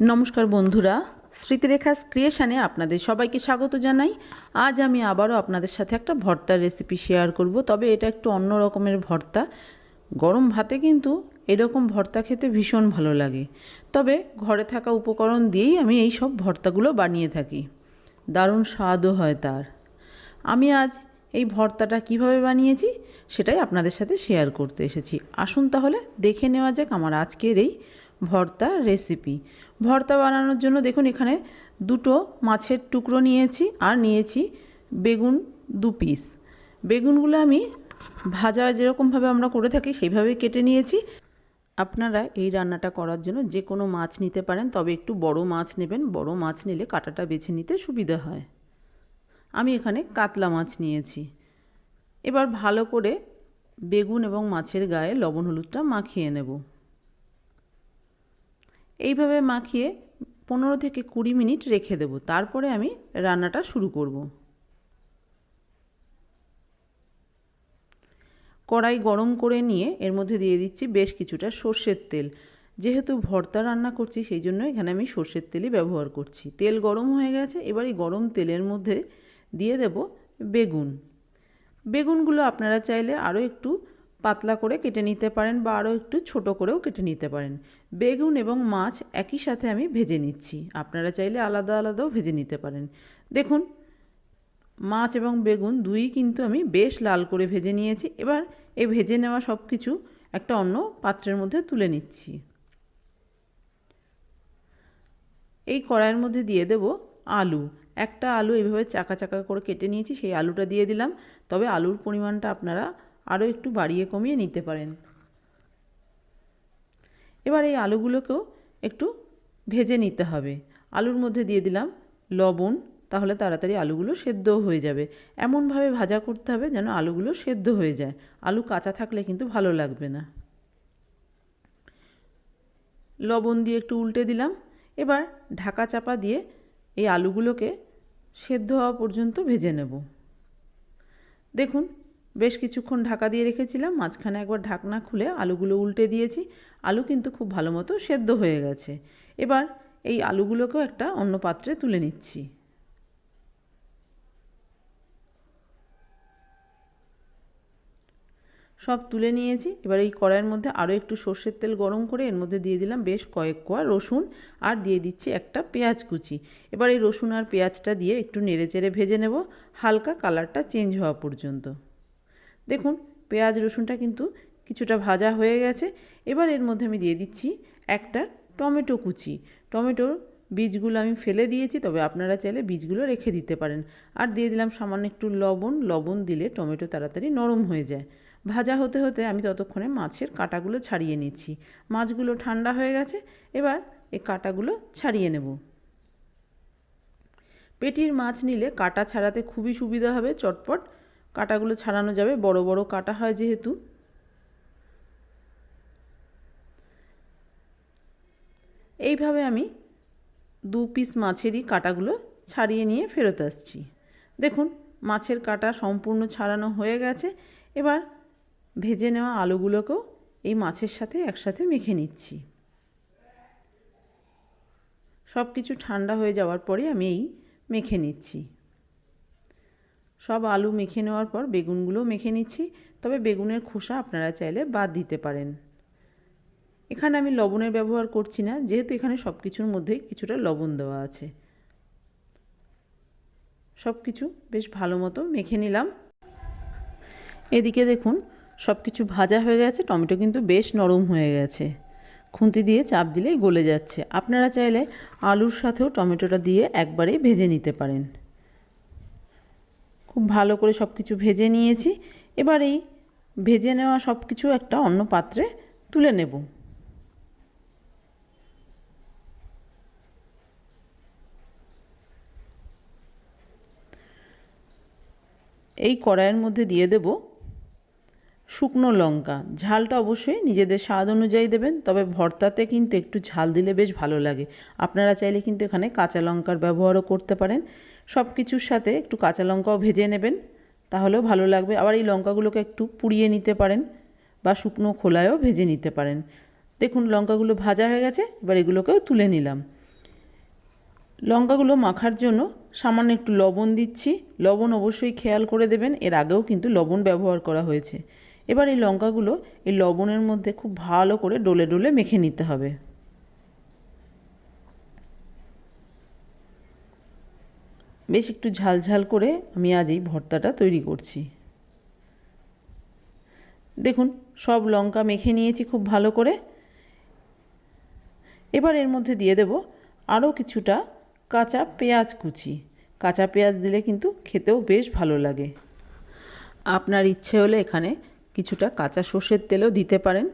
নমস্কার বন্ধুরা স্মৃতিরেখা ক্রিয়েশানে আপনাদের সবাইকে স্বাগত জানাই। আজ আমি আবারও আপনাদের সাথে একটা ভর্তার রেসিপি শেয়ার করব, তবে এটা একটু অন্য রকমের ভর্তা। গরম ভাতে কিন্তু এরকম ভর্তা খেতে ভীষণ ভালো লাগে। তবে ঘরে থাকা উপকরণ দিয়েই আমি এই সব ভর্তাগুলো বানিয়ে থাকি। দারুণ স্বাদও হয় তার। আমি আজ এই ভর্তাটা কীভাবে বানিয়েছি সেটাই আপনাদের সাথে শেয়ার করতে এসেছি। আসুন তাহলে দেখে নেওয়া যাক আমার আজকের এই ভর্তা রেসিপি ভর্তা বানানোর জন্য দেখুন এখানে দুটো মাছের টুকরো নিয়েছি আর নিয়েছি বেগুন দু পিস বেগুনগুলো আমি ভাজা যেরকমভাবে আমরা করে থাকি সেইভাবেই কেটে নিয়েছি। আপনারা এই রান্নাটা করার জন্য যে কোনো মাছ নিতে পারেন, তবে একটু বড় মাছ নেবেন। বড় মাছ নিলে কাটাটা বেছে নিতে সুবিধা হয়। আমি এখানে কাতলা মাছ নিয়েছি। এবার ভালো করে বেগুন এবং মাছের গায়ে লবণ হলুদটা মাখিয়ে নেব। এইভাবে মাখিয়ে পনেরো থেকে কুড়ি মিনিট রেখে দেব। তারপরে আমি রান্নাটা শুরু করব। কড়াই গরম করে নিয়ে এর মধ্যে দিয়ে দিচ্ছি বেশ কিছুটা সর্ষের তেল। যেহেতু ভর্তা রান্না করছি, সেই জন্য এখানে আমি সর্ষের তেলই ব্যবহার করছি। তেল গরম হয়ে গেছে, এবার এই গরম তেলের মধ্যে দিয়ে দেব বেগুন। বেগুনগুলো আপনারা চাইলে আরও একটু পাতলা করে কেটে নিতে পারেন বা আরও একটু ছোট করেও কেটে নিতে পারেন। বেগুন এবং মাছ একই সাথে আমি ভেজে নিচ্ছি। আপনারা চাইলে আলাদা আলাদাও ভেজে নিতে পারেন। দেখুন, মাছ এবং বেগুন দুই কিন্তু আমি বেশ লাল করে ভেজে নিয়েছি। এবার এই ভেজে নেওয়া সব কিছু একটা অন্য পাত্রের মধ্যে তুলে নিচ্ছি। এই কড়াইয়ের মধ্যে দিয়ে দেব আলু। একটা আলু এইভাবে চাকা চাকা করে কেটে নিয়েছি, সেই আলুটা দিয়ে দিলাম। তবে আলুর পরিমাণটা আপনারা আরও একটু বাড়িয়ে কমিয়ে নিতে পারেন। এবার এই আলুগুলোকেও একটু ভেজে নিতে হবে। আলুর মধ্যে দিয়ে দিলাম লবণ, তাহলে তাড়াতাড়ি আলুগুলো সেদ্ধও হয়ে যাবে। এমনভাবে ভাজা করতে হবে যেন আলুগুলো সেদ্ধ হয়ে যায়। আলু কাঁচা থাকলে কিন্তু ভালো লাগবে না। লবণ দিয়ে একটু উল্টে দিলাম। এবার ঢাকা চাপা দিয়ে এই আলুগুলোকে সেদ্ধ হওয়া পর্যন্ত ভেজে নেব। দেখুন বেশ কিছুক্ষণ ঢাকা দিয়ে রেখেছিলাম, মাঝখানে একবার ঢাকনা খুলে আলুগুলো উল্টে দিয়েছি। আলু কিন্তু খুব ভালো মতো সেদ্ধ হয়ে গেছে। এবার এই আলুগুলোকেও একটা অন্য পাত্রে তুলে নিচ্ছি। সব তুলে নিয়েছি। এবার এই কড়াইয়ের মধ্যে আরও একটু সর্ষের তেল গরম করে এর মধ্যে দিয়ে দিলাম বেশ কয়েক কোয়া রসুন আর দিয়ে দিচ্ছি একটা পেঁয়াজ কুচি। এবার এই রসুন আর পেঁয়াজটা দিয়ে একটু নেড়ে চেড়ে ভেজে নেব। হালকা কালারটা চেঞ্জ হওয়া পর্যন্ত। দেখুন, পেঁয়াজ, রসুনটা কিন্তু কিছুটা ভাজা হয়ে গেছে। এবার এর মধ্যে আমি দিয়ে দিচ্ছি একটা টমেটো কুচি। টমেটোর বীজগুলো আমি ফেলে দিয়েছি, তবে আপনারা চাইলে বীজগুলো রেখে দিতে পারেন। আর দিয়ে দিলাম সামান্য একটু লবণ। লবণ দিলে টমেটো তাড়াতাড়ি নরম হয়ে যায়। ভাজা হতে হতে আমি ততক্ষণে মাছের কাঁটাগুলো ছাড়িয়ে নিচ্ছি। মাছগুলো ঠান্ডা হয়ে গেছে, এবার এই কাঁটাগুলো ছাড়িয়ে নেব। পেটির মাছ নিলে কাটা ছাড়াতে খুবই সুবিধা হবে, চটপট কাটাগুলো ছাড়ানো যাবে, বড় বড় কাটা হয় যেহেতু। এইভাবে আমি দু পিস মাছেরই কাটাগুলো ছাড়িয়ে নিয়ে ফেরত আসছি। দেখুন, মাছের কাটা সম্পূর্ণ ছাড়ানো হয়ে গেছে। এবার ভেজে নেওয়া আলুগুলোকেও এই মাছের সাথে একসাথে মেখে নিচ্ছি। সব কিছু ঠান্ডা হয়ে যাওয়ার পরে আমি এই মেখে নিচ্ছি। সব আলু মেখে নেওয়ার পর বেগুনগুলো মেখে নিচ্ছি। তবে বেগুনের খোসা আপনারা চাইলে বাদ দিতে পারেন। এখানে আমি লবণের ব্যবহার করছি না, যেহেতু এখানে সব কিছুর মধ্যেই কিছুটা লবণ দেওয়া আছে। সব কিছু বেশ ভালো মতো মেখে নিলাম। এদিকে দেখুন সব কিছু ভাজা হয়ে গেছে, টমেটো কিন্তু বেশ নরম হয়ে গেছে। খুন্তি দিয়ে চাপ দিলেই গলে যাচ্ছে। আপনারা চাইলে আলুর সাথেও টমেটোটা দিয়ে একবারেই ভেজে নিতে পারেন। খুব ভালো করে সব কিছু ভেজে নিয়েছি। এবার এই ভেজে নেওয়া সব কিছু একটা অন্য পাত্রে তুলে নেব। এই কড়াইয়ের মধ্যে দিয়ে দেব শুকনো লঙ্কা। ঝালটা অবশ্যই নিজেদের স্বাদ অনুযায়ী দেবেন, তবে ভর্তাতে কিন্তু একটু ঝাল দিলে বেশ ভালো লাগে। আপনারা চাইলে কিন্তু এখানে কাঁচা লঙ্কার ব্যবহারও করতে পারেন। সব কিছুর সাথে একটু কাঁচা লঙ্কাও ভেজে নেবেন, তাহলেও ভালো লাগবে। আবার এই লঙ্কাগুলোকে একটু পুড়িয়ে নিতে পারেন বা শুকনো খোলায়ও ভেজে নিতে পারেন। দেখুন, লঙ্কাগুলো ভাজা হয়ে গেছে, এবার এগুলোকেও তুলে নিলাম। লঙ্কাগুলো মাখার জন্য সামান্য একটু লবণ দিচ্ছি। লবণ অবশ্যই খেয়াল করে দেবেন, এর আগেও কিন্তু লবণ ব্যবহার করা হয়েছে। এবার এই লঙ্কাগুলো এই লবণের মধ্যে খুব ভালো করে ডলে ডলে মেখে নিতে হবে। বেশ একটু ঝালঝাল করে আমি আজ এই ভর্তাটা তৈরি করছি। দেখুন, সব লঙ্কা মেখে নিয়েছি খুব ভালো করে। এবার এর মধ্যে দিয়ে দেব আরও কিছুটা কাঁচা পেঁয়াজ কুচি। কাঁচা পেঁয়াজ দিলে কিন্তু খেতেও বেশ ভালো লাগে। আপনার ইচ্ছে হলে এখানে কিছুটা কাঁচা সর্ষের তেলও দিতে পারেন।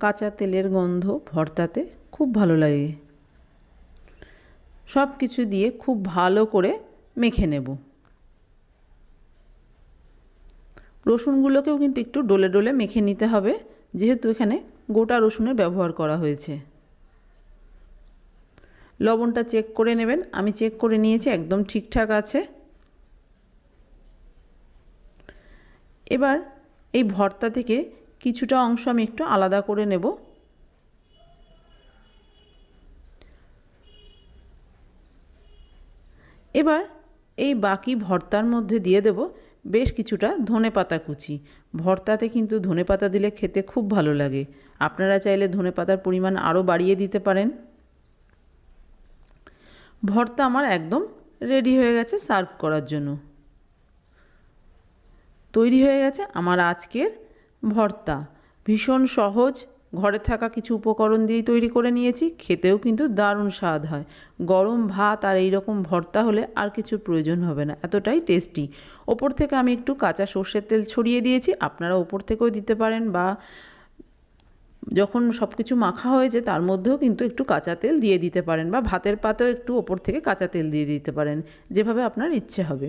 কাঁচা তেলের গন্ধ ভর্তাতে খুব ভালো লাগে। সব কিছু দিয়ে খুব ভালো করে মেখে নেব। রসুনগুলোকেও কিন্তু একটু ডলে ডলে মেখে নিতে হবে, যেহেতু এখানে গোটা রসুনের ব্যবহার করা হয়েছে। লবণটা চেক করে নেবেন। আমি চেক করে নিয়েছি, একদম ঠিকঠাক আছে। এবার এই ভর্তা থেকে কিছুটা অংশ আমি একটু আলাদা করে নেব। এবার এই বাকি ভর্তার মধ্যে দিয়ে দেব বেশ কিছুটা ধনে পাতা কুচি। ভর্তাতে কিন্তু ধনে পাতা দিলে খেতে খুব ভালো লাগে। আপনারা চাইলে ধনে পাতার পরিমাণ আরও বাড়িয়ে দিতে পারেন। ভর্তা আমার একদম রেডি হয়ে গেছে সার্ভ করার জন্য। তৈরি হয়ে গেছে আমার আজকের ভর্তা। ভীষণ সহজ, ঘরে থাকা কিছু উপকরণ দিয়েই তৈরি করে নিয়েছি, খেতেও কিন্তু দারুণ স্বাদ হয়। গরম ভাত আর এই রকম ভর্তা হলে আর কিছু প্রয়োজন হবে না, এতটাই টেস্টি। ওপর থেকে আমি একটু কাঁচা সর্ষের তেল ছড়িয়ে দিয়েছি, আপনারা ওপর থেকেও দিতে পারেন বা যখন সব কিছু মাখা হয়েছে তার মধ্যেও কিন্তু একটু কাঁচা তেল দিয়ে দিতে পারেন বা ভাতের পাতেও একটু ওপর থেকে কাঁচা তেল দিয়ে দিতে পারেন, যেভাবে আপনার ইচ্ছে হবে।